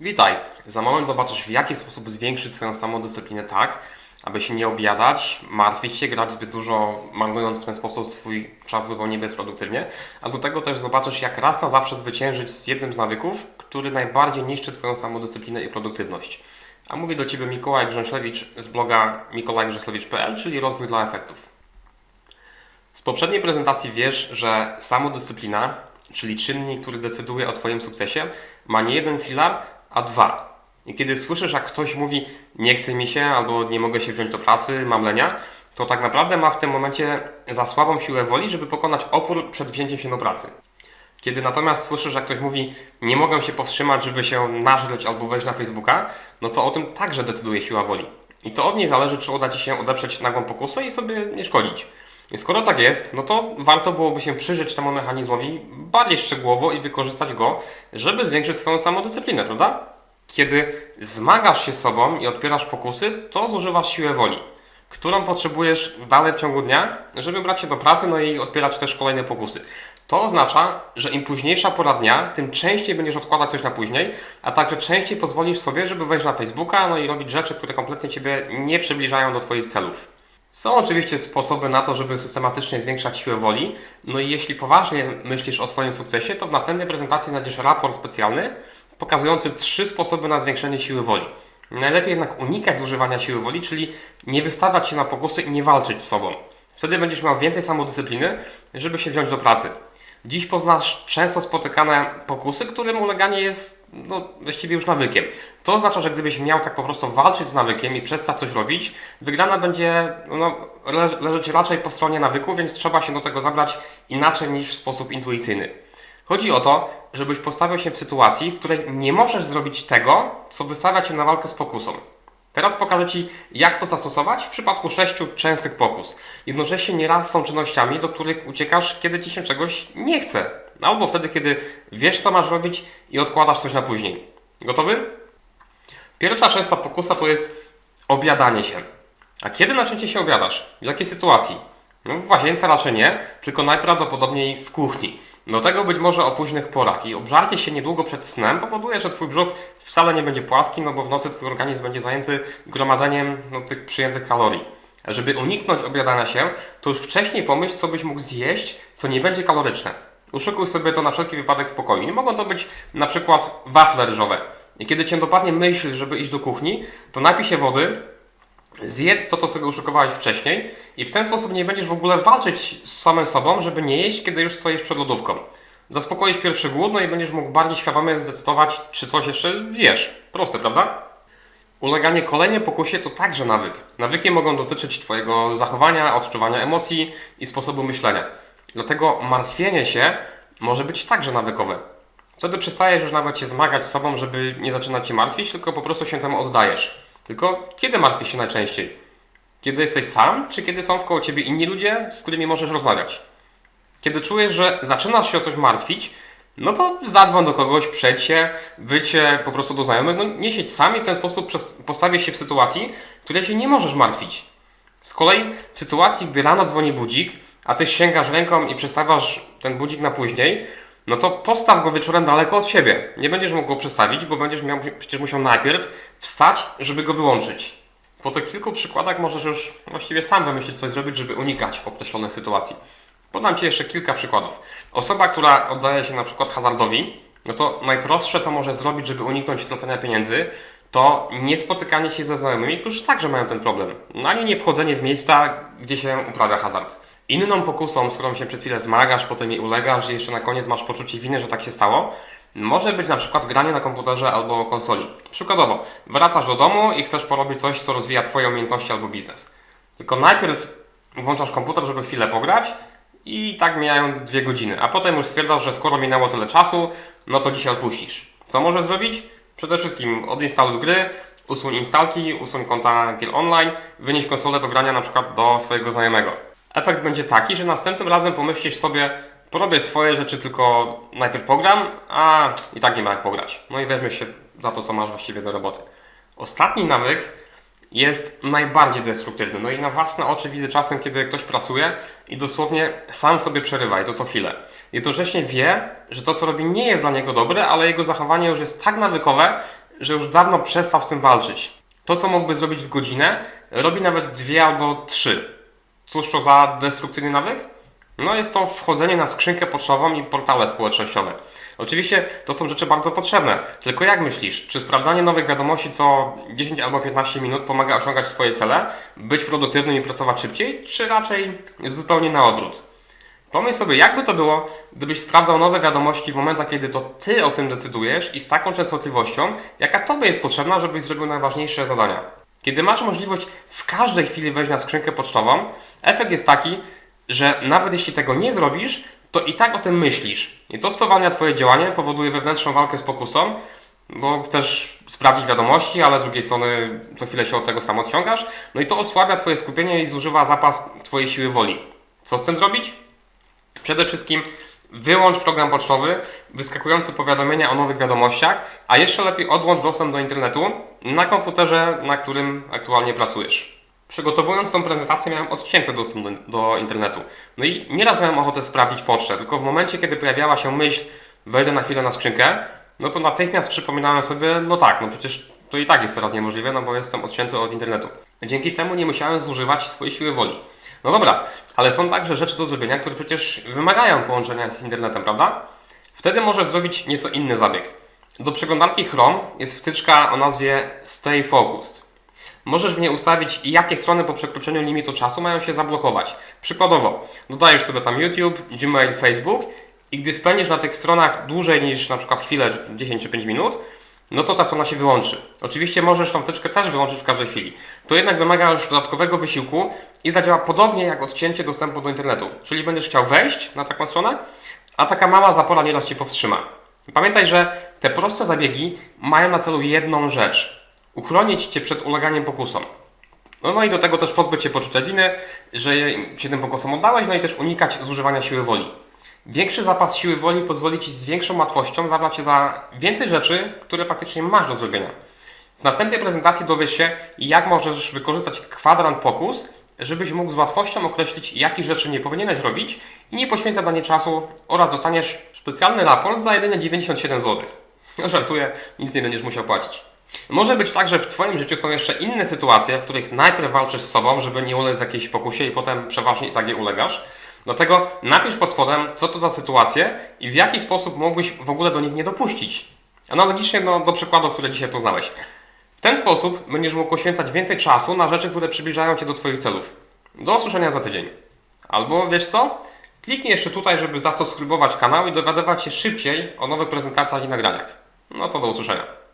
Witaj! Za moment zobaczysz, w jaki sposób zwiększyć swoją samodyscyplinę tak, aby się nie objadać, martwić się, grać zbyt dużo, marnując w ten sposób swój czas zupełnie bezproduktywnie. A do tego też zobaczysz, jak raz na zawsze zwyciężyć z jednym z nawyków, który najbardziej niszczy Twoją samodyscyplinę i produktywność. A mówi do Ciebie Mikołaj Grzęślewicz z bloga mikołajgrzęślewicz.pl, czyli rozwój dla efektów. Z poprzedniej prezentacji wiesz, że samodyscyplina, czyli czynnik, który decyduje o Twoim sukcesie, ma nie jeden filar, a dwa. I kiedy słyszysz, jak ktoś mówi, nie chce mi się, albo nie mogę się wziąć do pracy, mam lenia, to tak naprawdę ma w tym momencie za słabą siłę woli, żeby pokonać opór przed wzięciem się do pracy. Kiedy natomiast słyszysz, jak ktoś mówi, nie mogę się powstrzymać, żeby się nażreć albo wejść na Facebooka, no to o tym także decyduje siła woli. I to od niej zależy, czy uda Ci się odeprzeć nagłą pokusę i sobie nie szkodzić. I skoro tak jest, no to warto byłoby się przyjrzeć temu mechanizmowi bardziej szczegółowo i wykorzystać go, żeby zwiększyć swoją samodyscyplinę, prawda? Kiedy zmagasz się sobą i odpierasz pokusy, to zużywasz siłę woli, którą potrzebujesz dalej w ciągu dnia, żeby brać się do pracy, no i odpierać też kolejne pokusy. To oznacza, że im późniejsza pora dnia, tym częściej będziesz odkładać coś na później, a także częściej pozwolisz sobie, żeby wejść na Facebooka, no i robić rzeczy, które kompletnie Ciebie nie przybliżają do Twoich celów. Są oczywiście sposoby na to, żeby systematycznie zwiększać siłę woli. No i jeśli poważnie myślisz o swoim sukcesie, to w następnej prezentacji znajdziesz raport specjalny pokazujący trzy sposoby na zwiększenie siły woli. Najlepiej jednak unikać zużywania siły woli, czyli nie wystawiać się na pokusy i nie walczyć z sobą. Wtedy będziesz miał więcej samodyscypliny, żeby się wziąć do pracy. Dziś poznasz często spotykane pokusy, którym uleganie jest no, właściwie już nawykiem. To oznacza, że gdybyś miał tak po prostu walczyć z nawykiem i przestać coś robić, wygrana będzie no, le leżeć raczej po stronie nawyku, więc trzeba się do tego zabrać inaczej niż w sposób intuicyjny. Chodzi o to, żebyś postawił się w sytuacji, w której nie możesz zrobić tego, co wystawia cię na walkę z pokusą. Teraz pokażę Ci, jak to zastosować w przypadku sześciu częstych pokus. Jednocześnie nieraz są czynnościami, do których uciekasz, kiedy Ci się czegoś nie chce. Albo wtedy, kiedy wiesz, co masz robić i odkładasz coś na później. Gotowy? Pierwsza częsta pokusa to jest obiadanie się. A kiedy najczęściej się obiadasz? W jakiej sytuacji? No w łazience raczej nie, tylko najprawdopodobniej w kuchni. Do tego być może o późnych porach i obżarcie się niedługo przed snem powoduje, że Twój brzuch wcale nie będzie płaski, no bo w nocy Twój organizm będzie zajęty gromadzeniem no, tych przyjętych kalorii. Żeby uniknąć obiadania się, to już wcześniej pomyśl, co byś mógł zjeść, co nie będzie kaloryczne. Uszykuj sobie to na wszelki wypadek w pokoju. Nie mogą to być na przykład wafle ryżowe. I kiedy Cię dopadnie myśl, żeby iść do kuchni, to napij się wody, Zjedz to, co sobie uszykowałeś wcześniej i w ten sposób nie będziesz w ogóle walczyć z samym sobą, żeby nie jeść, kiedy już stoisz przed lodówką. Zaspokoisz pierwszy głód, no i będziesz mógł bardziej świadomie zdecydować, czy coś jeszcze zjesz. Proste, prawda? Uleganie kolejnej pokusie to także nawyk. Nawyki mogą dotyczyć Twojego zachowania, odczuwania emocji i sposobu myślenia. Dlatego martwienie się może być także nawykowe. Wtedy przestajesz już nawet się zmagać z sobą, żeby nie zaczynać się martwić, tylko po prostu się temu oddajesz. Tylko kiedy martwisz się najczęściej? Kiedy jesteś sam, czy kiedy są wkoło ciebie inni ludzie, z którymi możesz rozmawiać? Kiedy czujesz, że zaczynasz się o coś martwić, no to zadzwoń do kogoś, przejdź się, wyjdź się po prostu do znajomych, no nie siedź sam i w ten sposób postawię się w sytuacji, w której się nie możesz martwić. Z kolei w sytuacji, gdy rano dzwoni budzik, a ty sięgasz ręką i przestawiasz ten budzik na później, no to postaw go wieczorem daleko od siebie. Nie będziesz mógł go przestawić, bo będziesz miał, przecież musiał najpierw wstać, żeby go wyłączyć. Po tych kilku przykładach możesz już właściwie sam wymyślić coś zrobić, żeby unikać określonych sytuacji. Podam Ci jeszcze kilka przykładów. Osoba, która oddaje się na przykład hazardowi, no to najprostsze, co może zrobić, żeby uniknąć tracenia pieniędzy, to nie spotykanie się ze znajomymi, którzy także mają ten problem. No ani nie wchodzenie w miejsca, gdzie się uprawia hazard. Inną pokusą, z którą się przed chwilę zmagasz, potem jej ulegasz i jeszcze na koniec masz poczucie winy, że tak się stało, może być na przykład granie na komputerze albo konsoli. Przykładowo, wracasz do domu i chcesz porobić coś, co rozwija Twoje umiejętności albo biznes. Tylko najpierw włączasz komputer, żeby chwilę pograć i tak mijają dwie godziny, a potem już stwierdzasz, że skoro minęło tyle czasu, no to dzisiaj odpuścisz. Co możesz zrobić? Przede wszystkim odinstaluj gry, usuń instalki, usuń konta gier online, wynieś konsolę do grania na przykład do swojego znajomego efekt będzie taki, że następnym razem pomyślisz sobie, porobię swoje rzeczy, tylko najpierw pogram, a i tak nie ma jak pograć. No i weźmiesz się za to, co masz właściwie do roboty. Ostatni nawyk jest najbardziej destruktywny. No i na własne oczy widzę czasem, kiedy ktoś pracuje i dosłownie sam sobie przerywa i to co chwilę. Jednocześnie wie, że to co robi nie jest dla niego dobre, ale jego zachowanie już jest tak nawykowe, że już dawno przestał z tym walczyć. To, co mógłby zrobić w godzinę, robi nawet dwie albo trzy. Cóż to za destrukcyjny nawyk? No jest to wchodzenie na skrzynkę pocztową i portale społecznościowe. Oczywiście to są rzeczy bardzo potrzebne, tylko jak myślisz, czy sprawdzanie nowych wiadomości co 10 albo 15 minut pomaga osiągać Twoje cele, być produktywnym i pracować szybciej, czy raczej zupełnie na odwrót? Pomyśl sobie, jakby to było, gdybyś sprawdzał nowe wiadomości w momentach, kiedy to Ty o tym decydujesz i z taką częstotliwością, jaka Tobie jest potrzebna, żebyś zrobił najważniejsze zadania. Kiedy masz możliwość w każdej chwili wejść na skrzynkę pocztową, efekt jest taki, że nawet jeśli tego nie zrobisz, to i tak o tym myślisz. I to spowalnia Twoje działanie, powoduje wewnętrzną walkę z pokusą, bo chcesz sprawdzić wiadomości, ale z drugiej strony co chwilę się od tego sam odciągasz. No i to osłabia Twoje skupienie i zużywa zapas Twojej siły woli. Co z tym zrobić? Przede wszystkim wyłącz program pocztowy, wyskakujące powiadomienia o nowych wiadomościach, a jeszcze lepiej odłącz dostęp do internetu na komputerze, na którym aktualnie pracujesz. Przygotowując tą prezentację miałem odcięty dostęp do, do internetu. No i nieraz miałem ochotę sprawdzić pocztę, tylko w momencie, kiedy pojawiała się myśl, wejdę na chwilę na skrzynkę, no to natychmiast przypominałem sobie, no tak, no przecież to i tak jest teraz niemożliwe, no bo jestem odcięty od internetu. Dzięki temu nie musiałem zużywać swojej siły woli. No dobra, ale są także rzeczy do zrobienia, które przecież wymagają połączenia z internetem, prawda? Wtedy możesz zrobić nieco inny zabieg. Do przeglądarki Chrome jest wtyczka o nazwie Stay Focused. Możesz w niej ustawić, jakie strony po przekroczeniu limitu czasu mają się zablokować. Przykładowo, dodajesz sobie tam YouTube, Gmail, Facebook i gdy spędzisz na tych stronach dłużej niż na przykład chwilę, 10 czy 5 minut, no to ta strona się wyłączy. Oczywiście możesz tą wtyczkę też wyłączyć w każdej chwili. To jednak wymaga już dodatkowego wysiłku i zadziała podobnie jak odcięcie dostępu do internetu. Czyli będziesz chciał wejść na taką stronę, a taka mała zapora nieraz Cię powstrzyma. Pamiętaj, że te proste zabiegi mają na celu jedną rzecz. Uchronić Cię przed uleganiem pokusom. No, no i do tego też pozbyć się poczucia winy, że się tym pokusom oddałeś, no i też unikać zużywania siły woli. Większy zapas siły woli pozwoli Ci z większą łatwością zabrać się za więcej rzeczy, które faktycznie masz do zrobienia. W następnej prezentacji dowiesz się, jak możesz wykorzystać kwadrant pokus, żebyś mógł z łatwością określić, jakich rzeczy nie powinieneś robić i nie poświęcać na nie czasu oraz dostaniesz specjalny raport za jedynie 97 zł. No, żartuję, nic nie będziesz musiał płacić. Może być tak, że w Twoim życiu są jeszcze inne sytuacje, w których najpierw walczysz z sobą, żeby nie ulec jakiejś pokusie i potem przeważnie i tak je ulegasz. Dlatego napisz pod spodem, co to za sytuacje i w jaki sposób mógłbyś w ogóle do nich nie dopuścić. Analogicznie do, do przykładów, które dzisiaj poznałeś. W ten sposób będziesz mógł poświęcać więcej czasu na rzeczy, które przybliżają Cię do Twoich celów. Do usłyszenia za tydzień. Albo wiesz co? Kliknij jeszcze tutaj, żeby zasubskrybować kanał i dowiadywać się szybciej o nowych prezentacjach i nagraniach. No to do usłyszenia.